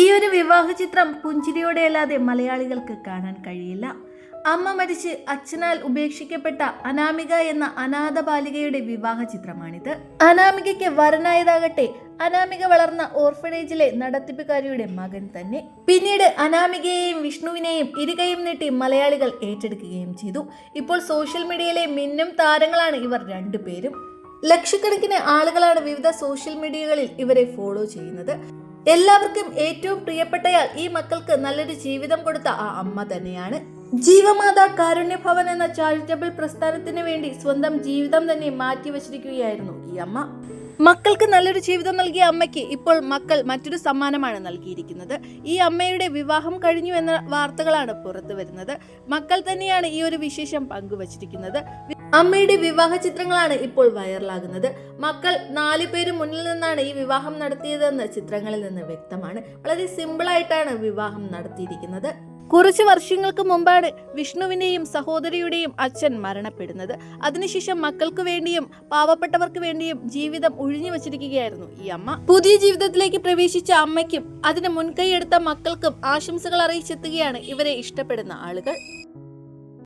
ഈ ഒരു വിവാഹ ചിത്രം പുഞ്ചിരിയോടെ അല്ലാതെ മലയാളികൾക്ക് കാണാൻ കഴിയില്ല. അമ്മ മരിച്ച് അച്ഛനാൽ ഉപേക്ഷിക്കപ്പെട്ട അനാമിക എന്ന അനാഥ ബാലികയുടെ വിവാഹ ചിത്രമാണിത്. അനാമികയ്ക്ക് വരനായതാകട്ടെ അനാമിക വളർന്ന ഓർഫനേജിലെ നടത്തിപ്പുകാരിയുടെ മകൻ തന്നെ. പിന്നീട് അനാമികയെയും വിഷ്ണുവിനെയും ഇരുകയും നീട്ടി മലയാളികൾ ഏറ്റെടുക്കുകയും ചെയ്തു. ഇപ്പോൾ സോഷ്യൽ മീഡിയയിലെ മിന്നും താരങ്ങളാണ് ഇവർ രണ്ടുപേരും. ലക്ഷക്കണക്കിന് ആളുകളാണ് വിവിധ സോഷ്യൽ മീഡിയകളിൽ ഇവരെ ഫോളോ ചെയ്യുന്നത്. എല്ലാവർക്കും ഏറ്റവും പ്രിയപ്പെട്ടയാൾ ഈ മക്കൾക്ക് നല്ലൊരു ജീവിതം കൊടുത്ത ആ അമ്മ തന്നെയാണ്. ജീവമാതാ കാരുണ്യഭവൻ എന്ന ചാരിറ്റബിൾ പ്രസ്ഥാനത്തിന് വേണ്ടി സ്വന്തം ജീവിതം തന്നെ മാറ്റിവെച്ചിരിക്കുകയായിരുന്നു ഈ അമ്മ. മക്കൾക്ക് നല്ലൊരു ജീവിതം നൽകിയ അമ്മയ്ക്ക് ഇപ്പോൾ മക്കൾ മറ്റൊരു സമ്മാനമാണ് നൽകിയിരിക്കുന്നത്. ഈ അമ്മയുടെ വിവാഹം കഴിഞ്ഞു എന്ന വാർത്തകളാണ് പുറത്തു വരുന്നത്. മക്കൾ തന്നെയാണ് ഈ ഒരു വിശേഷം പങ്കുവച്ചിരിക്കുന്നത്. അമ്മയുടെ വിവാഹ ചിത്രങ്ങളാണ് ഇപ്പോൾ വൈറലാകുന്നത്. മക്കൾ നാല് പേര് മുന്നിൽ നിന്നാണ് ഈ വിവാഹം നടത്തിയതെന്ന് ചിത്രങ്ങളിൽ നിന്ന് വ്യക്തമാണ്. വളരെ സിമ്പിളായിട്ടാണ് വിവാഹം നടത്തിയിരിക്കുന്നത്. കുറച്ച് വർഷങ്ങൾക്ക് മുമ്പാണ് വിഷ്ണുവിന്റെയും സഹോദരിയുടെയും അച്ഛൻ മരണപ്പെടുന്നത്. അതിനുശേഷം മക്കൾക്ക് വേണ്ടിയും പാവപ്പെട്ടവർക്ക് വേണ്ടിയും ജീവിതം ഒഴിഞ്ഞു വച്ചിരിക്കുകയായിരുന്നു ഈ അമ്മ. പുതിയ ജീവിതത്തിലേക്ക് പ്രവേശിച്ച അമ്മയ്ക്കും അതിന് മുൻകൈ എടുത്ത മക്കൾക്കും ആശംസകൾ അറിയിച്ചെത്തുകയാണ് ഇവരെ ഇഷ്ടപ്പെടുന്ന ആളുകൾ.